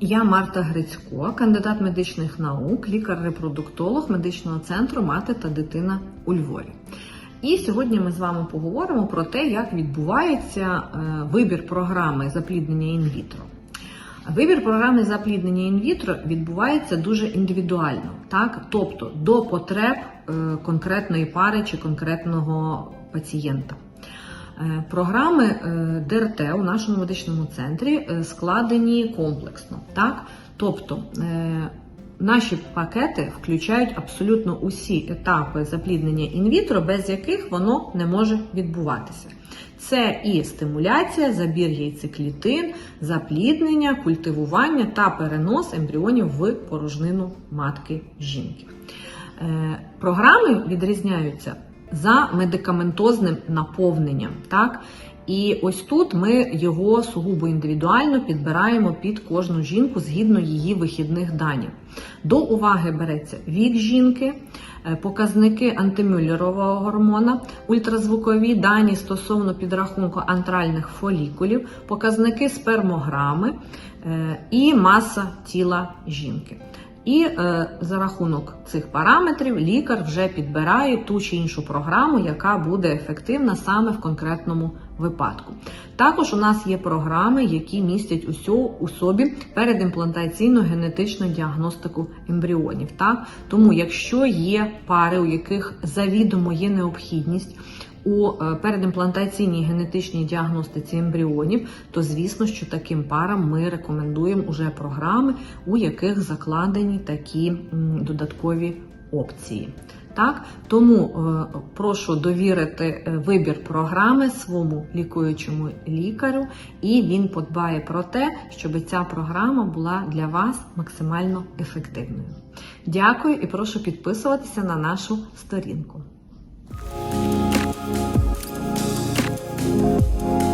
Я Марта Грицько, кандидат медичних наук, лікар-репродуктолог медичного центру Мати та дитина у Львові. І сьогодні ми з вами поговоримо про те, як відбувається е, вибір програми запліднення інвітро. Вибір програми запліднення інвітро відбувається дуже індивідуально, так? тобто до потреб е, конкретної пари чи конкретного пацієнта. Е, Програми е, ДРТ у нашому медичному центрі е, складені комплексно. Так? Тобто наші пакети включають абсолютно усі етапи запліднення інвітро, без яких воно не може відбуватися. Це і стимуляція, забір яйцеклітин, запліднення, культивування та перенос ембріонів в порожнину матки жінки. Програми відрізняються за медикаментозним наповненням. Так? І ось тут ми його сугубо індивідуально підбираємо під кожну жінку згідно її вихідних даних. До уваги береться вік жінки, е, показники антимюллерового гормона, ультразвукові дані стосовно підрахунку антральних фолікулів, показники спермограми е, і маса тіла жінки. І е, за рахунок цих параметрів лікар вже підбирає ту чи іншу програму, яка буде ефективна саме в конкретному випадку. Також у нас є програми, які містять усю у собі передімплантаційну генетичну діагностику ембріонів. Так? Тому, якщо є пари, у яких завідомо є необхідність у е, передімплантаційній генетичній діагностиці ембріонів, то звісно, що таким парам ми рекомендуємо уже програми, у яких закладені такі додаткові опції. Так, тому е, прошу довірити е, вибір програми своєму лікуючому лікарю, і він подбає про те, щоб ця програма була для вас максимально ефективною. Дякую і прошу підписуватися на нашу сторінку. Thank you.